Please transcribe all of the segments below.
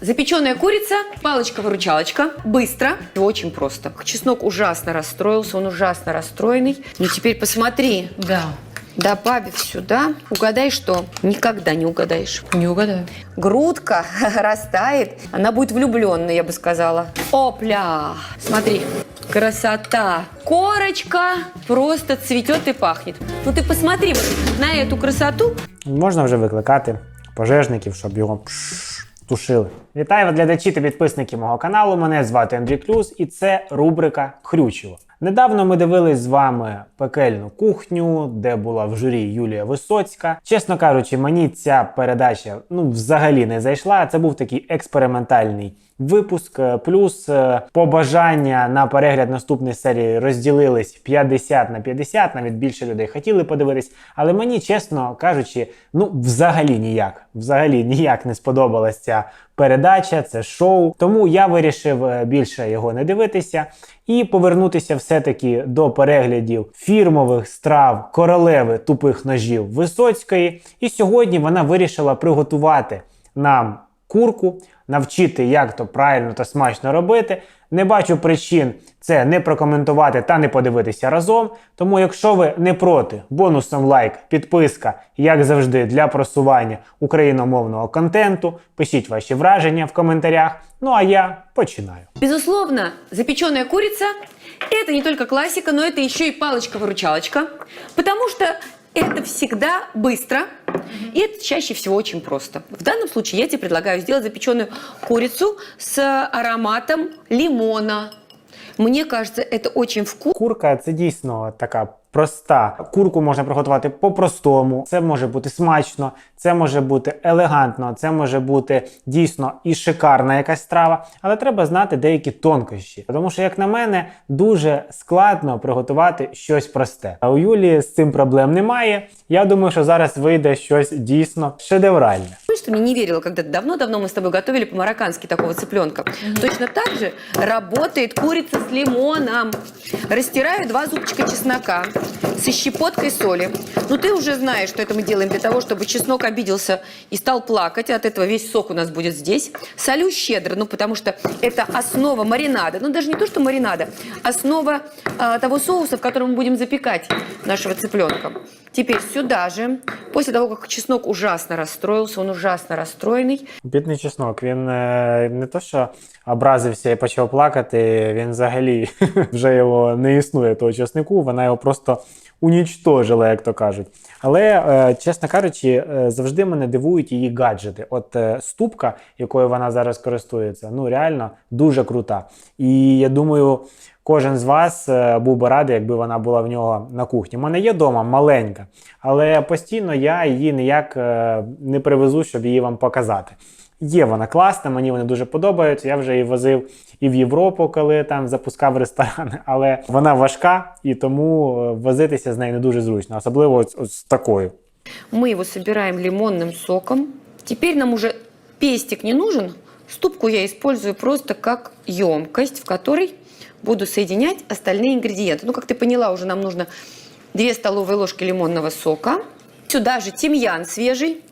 запеченная курица, палочка-выручалочка, быстро, и очень просто. Чеснок ужасно расстроился, он ужасно расстроенный. Ну теперь посмотри, Да. добавив сюда, угадай что? Никогда не угадаешь. Не угадаю. Грудка растает, она будет влюбленной, я бы сказала. Опля! Смотри, красота! Корочка просто цветет и пахнет. Ну ты посмотри вот на эту красоту. Можна вже викликати пожежників, щоб його пш, тушили. Вітаю глядачі та підписники мого каналу. Мене звати Андрій Клюс, і це рубрика Хрючево. Недавно ми дивились з вами пекельну кухню, де була в журі Юлія Висоцька. Чесно кажучи, мені ця передача ну взагалі не зайшла. Це був такий експериментальний випуск. Е, Плюс е, побажання на перегляд наступної серії розділились 50 на 50, навіть більше людей хотіли подивитись. Але мені, чесно кажучи, ну взагалі ніяк, взагалі ніяк не сподобалася ця передача, це шоу. Тому я вирішив е, більше його не дивитися і повернутися все-таки до переглядів фірмових страв королеви тупих ножів Висоцької. І сьогодні вона вирішила приготувати нам курку, навчити, як то правильно та смачно робити. Не бачу причин це не прокоментувати та не подивитися разом. Тому, якщо ви не проти, бонусом лайк, підписка, як завжди, для просування україномовного контенту. Пишіть ваші враження в коментарях. Ну а я починаю. Безусловно, запеченная курица – это не только классика, но это еще и палочка-выручалочка, потому что Это всегда быстро, и это чаще всего очень просто. В данном случае я тебе предлагаю сделать запеченную курицу с ароматом лимона. Мне кажется, это очень вкусно. Курка це дійсно така проста. Курку можна приготувати по-простому. Це може бути смачно, це може бути елегантно, це може бути дійсно і шикарна якась страва. Але треба знати деякі тонкощі. Тому що, як на мене, дуже складно приготувати щось просте. А у Юлії з цим проблем немає. Я думаю, що зараз вийде щось дійсно шедевральне. Что мне не верила, когда давно-давно мы с тобой готовили по-мароккански такого цыпленка? Точно так же работает курица с лимоном. Растираю два зубчика чеснока со щепоткой соли. Ну, ты уже знаешь, что это мы делаем для того, чтобы чеснок обиделся и стал плакать. От этого весь сок у нас будет здесь. Солю щедро, ну, потому что это основа маринада. Ну, даже не то, что маринада, основа а, того соуса, в котором мы будем запекать нашего цыпленка. Теперь сюда же, после того, как чеснок ужасно расстроился, он ужасно расстроенный, Бідний чеснок, він е, не то, що образився і почав плакати, він взагалі вже його не існує того чеснику, вона його просто унічтожила, як то кажуть. Але, е, чесно кажучи, е, завжди мене дивують її гаджети. От ступка, якою вона зараз користується, ну реально дуже крута. І я думаю. Кожен з вас е, був би радий, якби вона була в нього на кухні. У мене є вдома маленька, але постійно я її ніяк е, не привезу, щоб її вам показати. Є вона класна, мені вони дуже подобаються. Я вже її возив і в Європу, коли там запускав ресторани, але вона важка і тому е, возитися з нею не дуже зручно, особливо ось, ось з такою. мы его собираем лимонным соком. Теперь нам уже пестик не нужен. Ступку я использую просто как емкость, в которой буду соединять остальные ингредиенты. Ну, как ты поняла, уже нам нужно 2 столовые ложки лимонного сока. Сюда же тимьян свежий.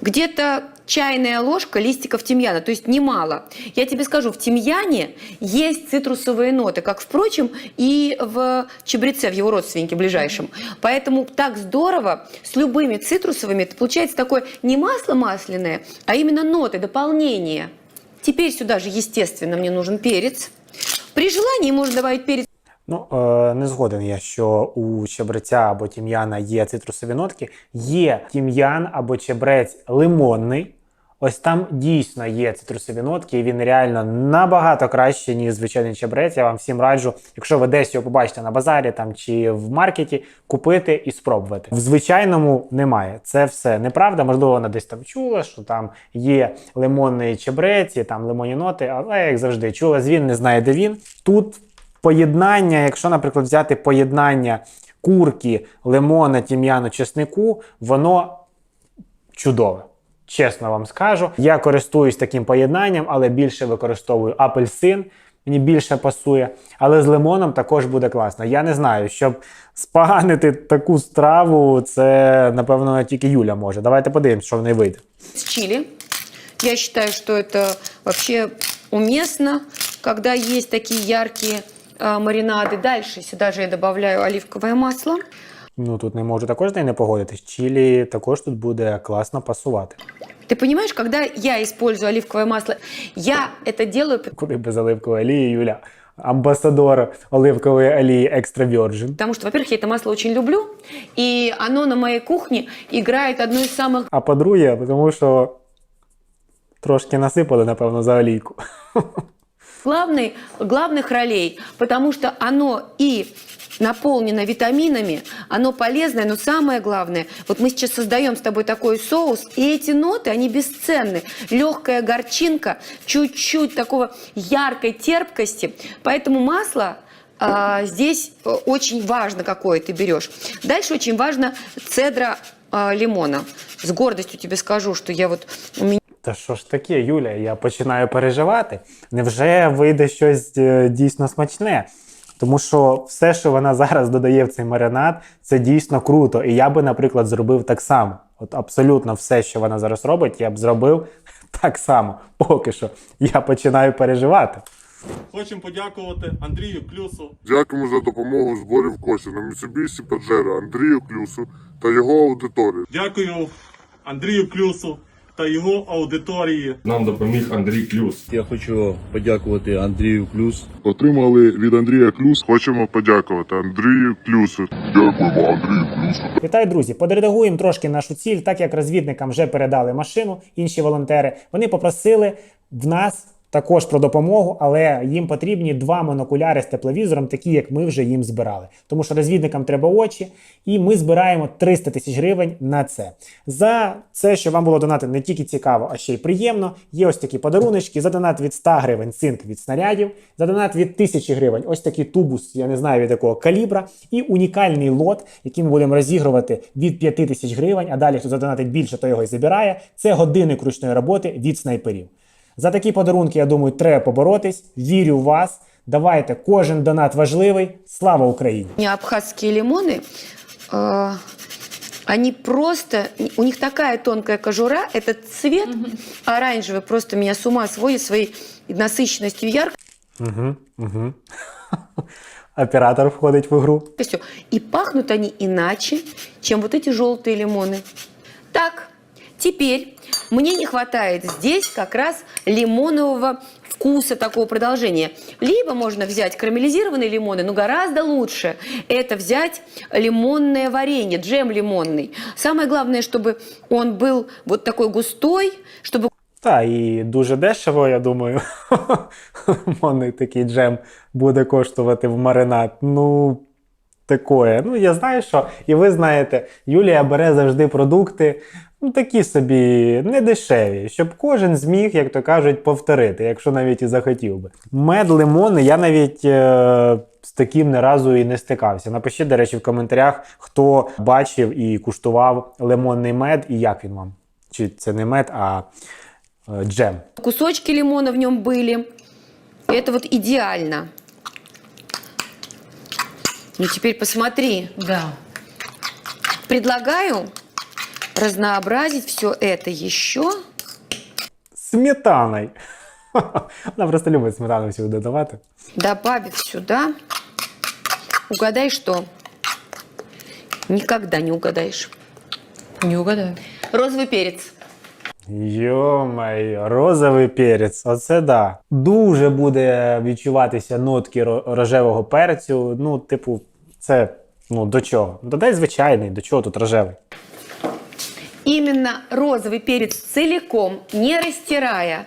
Где-то чайная ложка листиков тимьяна, то есть немало. Я тебе скажу, в тимьяне есть цитрусовые ноты, как, впрочем, и в чабреце, в его родственнике ближайшем. Поэтому так здорово с любыми цитрусовыми это получается такое не масло масляное, а именно ноты, дополнение. Теперь сюда же, естественно, мне нужен перец. При желании можно добавить перец Ну, е, не згоден я, що у чебреця або тім'яна є цитрусові нотки. Є тім'ян або чебрець лимонний. Ось там дійсно є цитрусові нотки, і він реально набагато краще, ніж звичайний чебрець. Я вам всім раджу, якщо ви десь його побачите на базарі там чи в маркеті, купити і спробувати. В звичайному немає. Це все неправда. Можливо, вона десь там чула, що там є лимонний чебрець, там лимонні ноти, але як завжди, чула звін, не знає, де він. Тут поєднання, якщо, наприклад, взяти поєднання курки, лимона, тім'яну, чеснику, воно чудове. Чесно вам скажу. Я користуюсь таким поєднанням, але більше використовую апельсин. Мені більше пасує, але з лимоном також буде класно. Я не знаю, щоб споганити таку страву, це напевно тільки Юля може. Давайте подивимось, що в неї вийде. с чили. Я считаю, что это вообще уместно, когда есть такие яркие а, маринады. Дальше сюда же я добавляю оливковое масло. Ну тут не можу також з нею не погодитись. Чілі також тут буде класно пасувати. Ты понимаешь, когда я использую оливковое масло, я это делаю, Куди без оливкової олії, Юля? Амбасадор оливкової олії Extra Virgin. потому что, во-первых, я это масло очень люблю, и оно на моей кухне играет одну из самых А по-друге, тому що трошки насипали, напевно, за олійку. главной, главных ролей, потому что оно и наполнено витаминами, оно полезное, но самое главное, вот мы сейчас создаем с тобой такой соус, и эти ноты, они бесценны. Легкая горчинка, чуть-чуть такого яркой терпкости, поэтому масло а, здесь э, очень важно, какое ты берешь. Дальше очень важно цедра а, лимона. С гордостью тебе скажу, что я вот у меня Та що ж таке, Юля, я починаю переживати. Невже вийде щось е, дійсно смачне? Тому що все, що вона зараз додає в цей маринад, це дійсно круто. І я би, наприклад, зробив так само. От абсолютно все, що вона зараз робить, я б зробив так само. Поки що я починаю переживати. Хочемо подякувати Андрію Клюсу, Дякуємо за допомогу у зборі коштів на Mitsubishi Pajero Андрію Клюсу та його аудиторії. дякую Андрію Клюсу та його аудиторії. Нам допоміг Андрій Клюс. Я хочу подякувати Андрію Клюс Отримали від Андрія Клюс. Хочемо подякувати Андрію Клюсу. Дякуємо Андрію Клюсу. Вітаю, друзі! Подредагуємо трошки нашу ціль, так як розвідникам вже передали машину, інші волонтери. Вони попросили в нас також про допомогу, але їм потрібні два монокуляри з тепловізором, такі як ми вже їм збирали. Тому що розвідникам треба очі, і ми збираємо 300 тисяч гривень на це. За це, що вам було донати не тільки цікаво, а ще й приємно. Є ось такі подаруночки. За донат від 100 гривень цинк від снарядів, за донат від 1000 гривень ось такий тубус, я не знаю від якого калібра, і унікальний лот, який ми будемо розігрувати від 5000 гривень. А далі, хто задонатить більше, то його і забирає. Це годинник ручної роботи від снайперів. За такі подарунки, я думаю, треба поборотись. Вірю в вас. Давайте, кожен донат важливий. Слава Україні! абхазские лимоны, э, они просто, у них такая тонкая кожура, этот цвет оранжевый просто меня с ума сводит своей насыщенностью, Угу, угу. Оператор входить в ігру. яркостью. И пахнут они иначе, чем вот эти желтые лимоны. Так, теперь мне не хватает здесь как раз лимонового вкуса такого продолжения. Либо можно взять карамелизированные лимоны, но гораздо лучше это взять лимонное варенье, джем лимонный. Самое главное, чтобы он был вот такой густой, чтобы Та і дуже дешево, я думаю. Монний такий джем буде коштувати в маринад. Ну, такое. Ну, я знаю, що. І ви знаєте, Юлія бере завжди продукти, ну, такі собі не дешеві, щоб кожен зміг, як то кажуть, повторити, якщо навіть і захотів би. Мед лимони, я навіть. Е- з таким не разу і не стикався. Напишіть, до речі, в коментарях, хто бачив і куштував лимонний мед, і як він вам. Чи це не мед, а е, джем. кусочки лимона в нем были. И это вот идеально. Ну теперь посмотри. Да. Предлагаю разнообразить все это еще. Сметаною. Вона просто любить сметану всюди додавати. Добавив сюда. Угадай что? Никогда не угадаешь. Не угадаю. Розовый перец. Йомай, розовий перець, оце да. Дуже буде відчуватися нотки рожевого перцю. Ну, типу, це ну до чого? Додай звичайний, до чого тут рожевий? Именно розовый перец целиком, не растирая,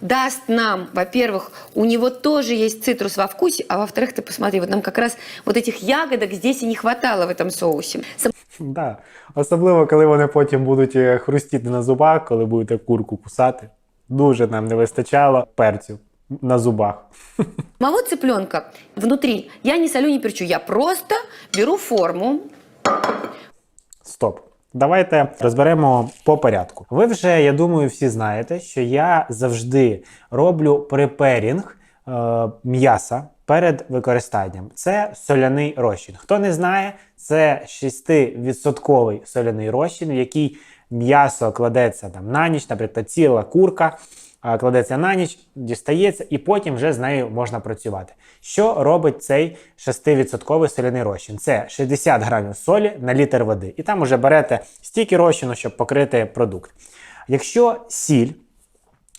даст нам, во-первых, у него тоже есть цитрус во вкусе, а во-вторых, ты посмотри, вот нам как раз вот этих ягодок здесь и не хватало в этом соусе. Сам- Да. Особливо, коли вони потім будуть е, хрустіти на зубах, коли будете курку кусати. Дуже нам не вистачало перцю на зубах. Самого цыпленка внутри я не солю, не перчу, я просто беру форму, Стоп. Давайте розберемо по порядку. Ви вже, я думаю, всі знаєте, що я завжди роблю преперінг е, м'яса перед використанням. Це соляний розчин. Хто не знає, це 6% соляний розчин, в який м'ясо кладеться там на ніч, наприклад, ціла курка кладеться на ніч, дістається, і потім вже з нею можна працювати. Що робить цей 6% соляний розчин? Це 60 грамів солі на літр води. І там вже берете стільки розчину, щоб покрити продукт. Якщо сіль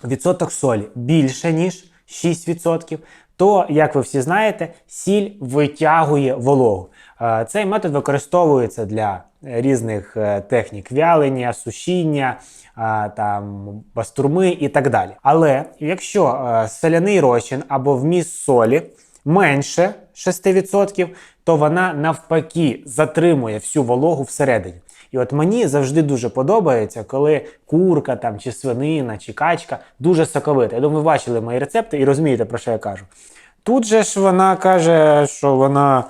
відсоток солі більше, ніж 6%, то, як ви всі знаєте, сіль витягує вологу. Е, Цей метод використовується для різних е, технік вялення, сушіння, е, там, бастурми і так далі. Але якщо е, соляний розчин або вміст солі менше 6%, то вона навпаки затримує всю вологу всередині. І от мені завжди дуже подобається, коли курка там, чи свинина, чи качка дуже соковита. Я думаю, ви бачили мої рецепти і розумієте, про що я кажу. Тут же ж вона каже, що вона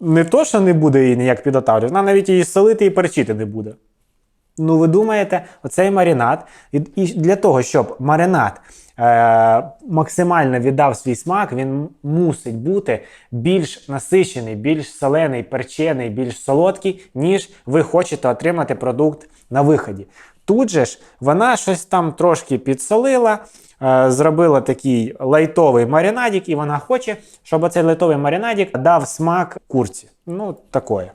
не то, що не буде її ніяк підготавлювати, вона навіть її солити і перчити не буде. Ну, ви думаєте, оцей маринад, і, для того, щоб маринад е, максимально віддав свій смак, він мусить бути більш насичений, більш солений, перчений, більш солодкий, ніж ви хочете отримати продукт на виході. Тут же ж вона щось там трошки підсолила, е, зробила такий лайтовий маринадик, і вона хоче, щоб цей лайтовий маринадик дав смак курці. Ну, такое.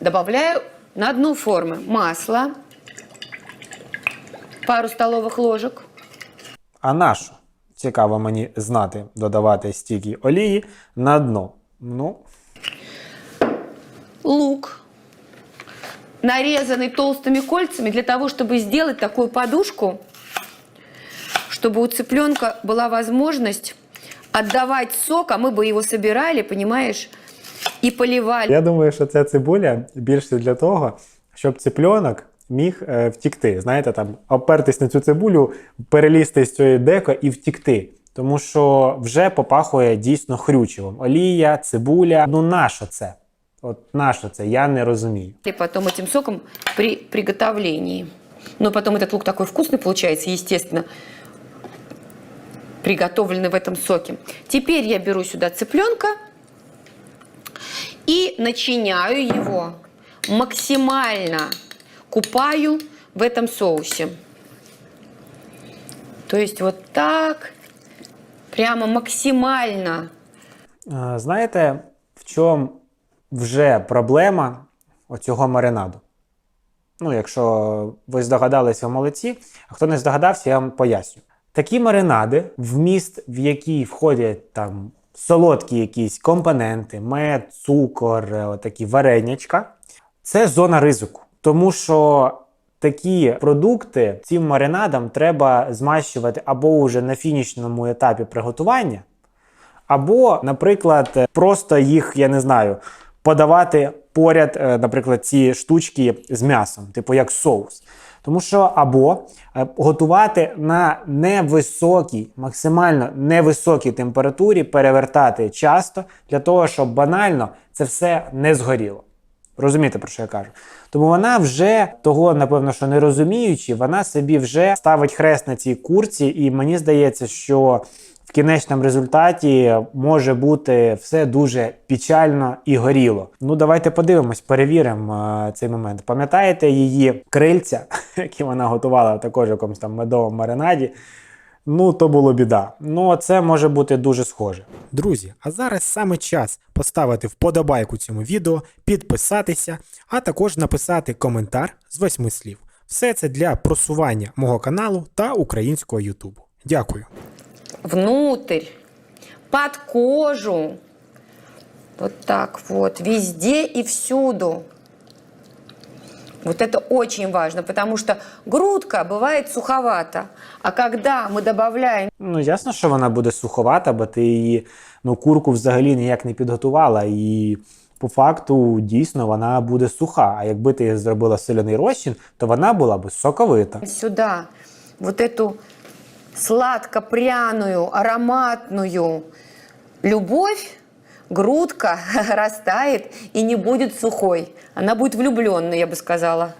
Добавляю на дно формы масло, пару столовых ложек, А нащо? Цікаво мені знати, додавати стільки олії на дно. Ну, лук, нарезанный толстыми кольцами для того, чтобы сделать такую подушку, чтобы у цыпленка была возможность отдавать сок, а мы бы его собирали, понимаешь, и поливали. я думаю, що ця цибуля більше для того, щоб ципленок міг е, втікти. Знаєте, там опертись на цю цибулю, перелізти з цієї деко і втікти. Тому що вже попахує дійсно хрючивом. Олія, цибуля. Ну нащо це? От нащо це? Я не розумію. И потом этим соком при приготовлении. Но потом этот лук такой вкусный получается, естественно, приготовленный в этом соке. Теперь я беру сюда цыпленка и начиняю его максимально, купаю в этом соусе. То есть вот так, прямо максимально. Знаєте, в чому вже проблема оцього маринаду? Ну, якщо ви здогадались, ви молодці, а хто не здогадався, я вам поясню. Такі маринади, вміст, в який входять там солодкі якісь компоненти, мед, цукор, е, такі варенячка, це зона ризику. Тому що такі продукти цим маринадам треба змащувати або вже на фінішному етапі приготування, або, наприклад, просто їх, я не знаю, подавати поряд, е, наприклад, ці штучки з м'ясом, типу як соус. Тому що або е, готувати на невисокій, максимально невисокій температурі, перевертати часто для того, щоб банально це все не згоріло. Розумієте, про що я кажу? Тому вона вже того, напевно, що не розуміючи, вона собі вже ставить хрест на цій курці, і мені здається, що в кінечному результаті може бути все дуже печально і горіло. Ну, давайте подивимось, перевіримо е, цей момент. Пам'ятаєте її крильця, які вона готувала також в якомусь там медовому маринаді? Ну, то було біда. Ну, а це може бути дуже схоже. Друзі, а зараз саме час поставити вподобайку цьому відео, підписатися, а також написати коментар з восьми слів. Все це для просування мого каналу та українського Ютубу. Дякую. внутрь, под кожу. Вот так вот, везде и всюду. Вот это очень важно, потому что грудка бывает суховата. А когда мы добавляем Ну, ясно, що вона буде суховата, бо ти її ну, курку взагалі ніяк не підготувала. І по факту дійсно вона буде суха. А якби ти зробила соляний розчин, то вона була б соковита. сюда вот эту сладко-пряную, ароматную любовь, грудка растает и не будет сухой. Она будет влюбленной, я бы сказала.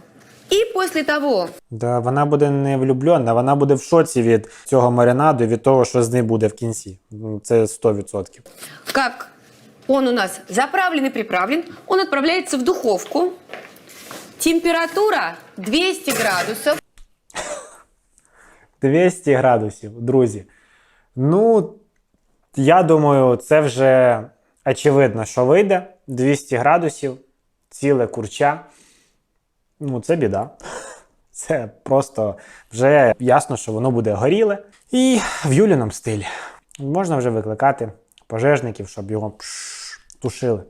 И после того, Да, вона буде не влюблена, вона буде в шоці від цього маринаду, від того, що з ним буде в кінці. Ну, Це 100%. как он у нас заправлен и приправлен, он отправляется в духовку Температура 200 градусов. 200 градусів, друзі. Ну, я думаю, це вже очевидно, що вийде. 200 градусів, ціле курча. Ну, це біда. Це просто вже ясно, що воно буде горіле. І в Юліному стилі. Можна вже викликати пожежників, щоб його пш, тушили.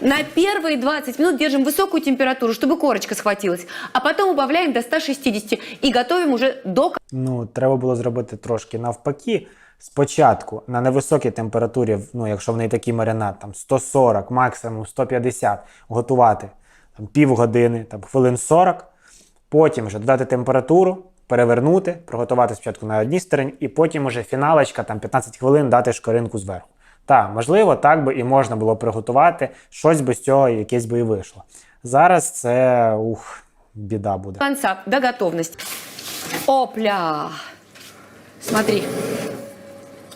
На первые 20 минут держим высокую температуру, чтобы корочка схватилась. А потом убавляем до 160 и готовим уже до Ну, треба було зробити трошки навпаки. Спочатку на невисокій температурі, ну, якщо в неї такий маринад, там 140, максимум 150, готувати там, півгодини, там, хвилин 40, потім вже додати температуру, перевернути, приготувати спочатку на одній стороні, і потім уже фіналочка, там 15 хвилин дати шкоринку зверху. Так, можливо, так би і можна було приготувати, щось би з цього якесь би і вийшло. Зараз це ух, біда буде. конца, до готовности. Опля! Смотри.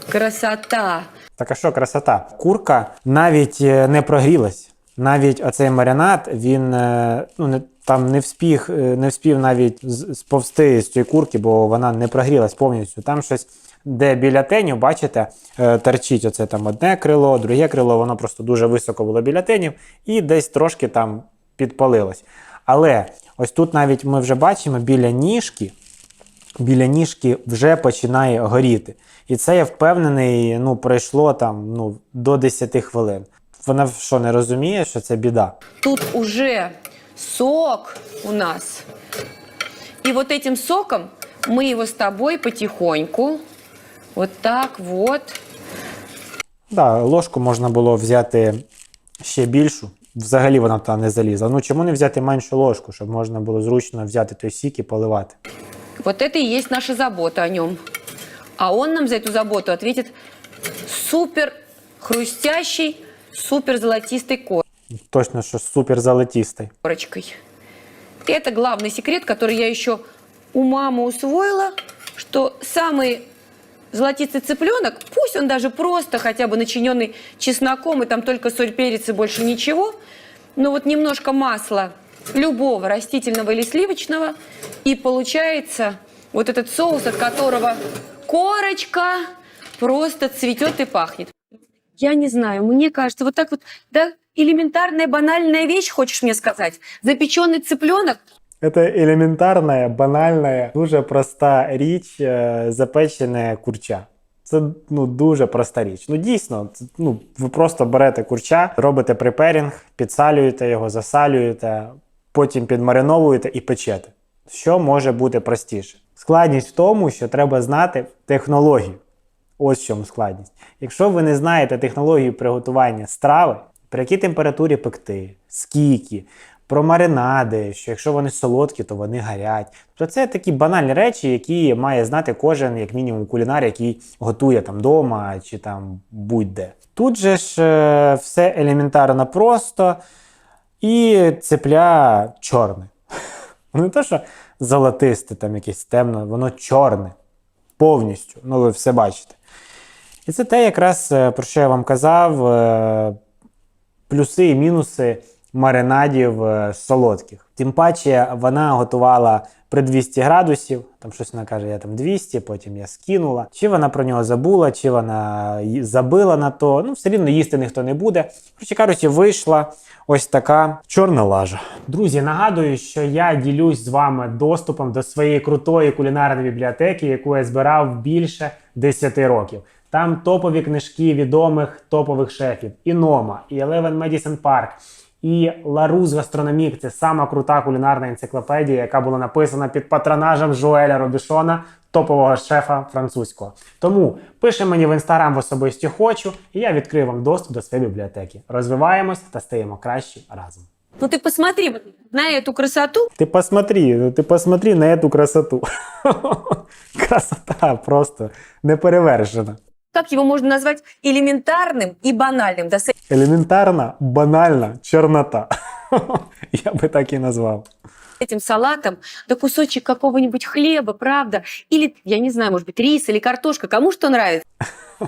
Красота! Так а що красота? Курка навіть е, не прогрілась. Навіть оцей маринад, він е, ну, не, там не вспів, е, не вспів навіть сповзти з цієї курки, бо вона не прогрілась повністю. Там щось, де біля тенів, бачите, е, торчить оце там одне крило, друге крило, воно просто дуже високо було біля тенів і десь трошки там підпалилось. Але ось тут навіть ми вже бачимо біля ніжки, біля ніжки вже починає горіти. І це я впевнений, ну, пройшло там ну, до 10 хвилин. Вона що не розуміє, що це біда. Тут уже сок у нас. И вот этим соком мы его с тобой потихоньку, вот так вот, Да, ложку можна було взяти ще більшу. Взагалі вона там не залізла. Ну чому не взяти меншу ложку, щоб можна було зручно взяти той сік і поливати? Вот это и есть наша забота о нем. А он нам за эту заботу ответит супер хрустящей, супер золотистой Точно, що супер золотістий. корочкой. Это главный секрет, который я еще у мамы усвоила, что самый золотистый цыпленок, пусть он даже просто хотя бы начиненный чесноком, и там только соль, перец и больше ничего, но вот немножко масла любого растительного или сливочного, и получается вот этот соус, от которого корочка просто цветет и пахнет. Я не знаю, мне кажется, вот так вот, да, элементарная банальная вещь, хочешь мне сказать? Запеченный цыпленок, Це елементарна, банальна, дуже проста річ, е, запечене курча. Це ну, дуже проста річ. Ну дійсно, це, ну, ви просто берете курча, робите преперінг, підсалюєте його, засалюєте, потім підмариновуєте і печете. Що може бути простіше? Складність в тому, що треба знати технологію. Ось в чому складність. Якщо ви не знаєте технологію приготування страви, при якій температурі пекти, скільки, про маринади, що якщо вони солодкі, то вони гарять. Тобто це такі банальні речі, які має знати кожен, як мінімум, кулінар, який готує там вдома чи там будь-де. Тут же ж е, все елементарно просто і цепля чорне. Не те, що золотисте, там якесь темне, воно чорне. Повністю. Ну, ви все бачите. І це те, якраз е, про що я вам казав: е, плюси і мінуси маринадів е, солодких. Тим паче вона готувала при 200 градусів, там щось вона каже, я там 200, потім я скинула. Чи вона про нього забула, чи вона забила на то. Ну, все рівно їсти ніхто не буде. Коротше кажучи, вийшла ось така чорна лажа. Друзі, нагадую, що я ділюсь з вами доступом до своєї крутої кулінарної бібліотеки, яку я збирав більше 10 років. Там топові книжки відомих топових шефів: і Нома, і Eleven Medicine Park, і Ларус Гастрономік це сама крута кулінарна енциклопедія, яка була написана під патронажем Жуеля Робішона, топового шефа французького. Тому пиши мені в інстаграм в особисті хочу, і я відкрию вам доступ до своєї бібліотеки. Розвиваємось та стаємо кращі разом. ну ты посмотри вот на эту красоту, Ты посмотри, ну ты посмотри на эту красоту. Красота просто неперевершена. Как его можно назвать элементарным и банальным. Да, с Елементарна, банальна чорнота. Я би так і назвав. этим салатом, да кусочек какого-нибудь хлеба, правда? Или, я не знаю, может быть, рис или картошка, кому что нравится.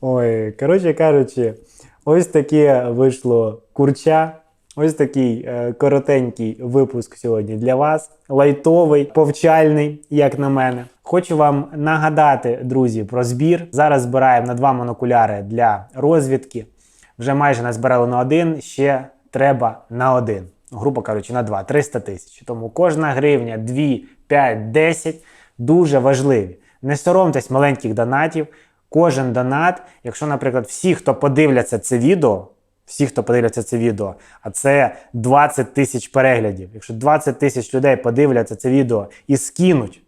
Ой, коротше кажучи, ось таке вийшло курча. Ось такий е, коротенький випуск сьогодні для вас. Лайтовий, повчальний, як на мене. Хочу вам нагадати, друзі, про збір. Зараз збираємо на два монокуляри для розвідки. Вже майже назбирали на один, ще треба на один. Грубо кажучи, на два 300 тисяч. Тому кожна гривня, 2, 5, 10 дуже важливі. Не соромтесь маленьких донатів. Кожен донат, якщо, наприклад, всі, хто подивляться це відео, всі, хто подивляться це відео, а це 20 тисяч переглядів. Якщо 20 тисяч людей подивляться це відео і скинуть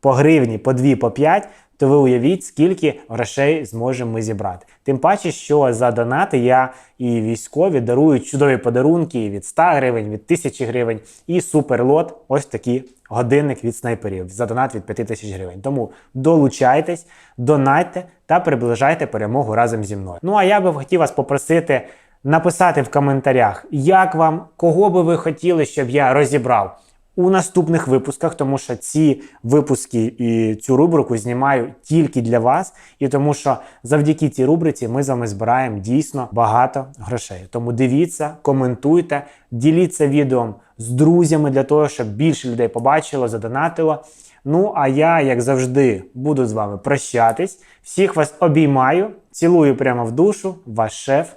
по гривні, по 2, по 5, то ви уявіть, скільки грошей зможемо ми зібрати. Тим паче, що за донати я і військові дарують чудові подарунки від 100 гривень, від 1000 гривень і суперлот, ось такий годинник від снайперів за донат від 5000 гривень. Тому долучайтесь, донатьте та приближайте перемогу разом зі мною. Ну а я би хотів вас попросити написати в коментарях, як вам, кого би ви хотіли, щоб я розібрав у наступних випусках, тому що ці випуски і цю рубрику знімаю тільки для вас, і тому що завдяки цій рубриці ми з вами збираємо дійсно багато грошей. Тому дивіться, коментуйте, діліться відео з друзями для того, щоб більше людей побачило, задонатило. Ну а я, як завжди, буду з вами прощатись. Всіх вас обіймаю, цілую прямо в душу, ваш шеф,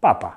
папа.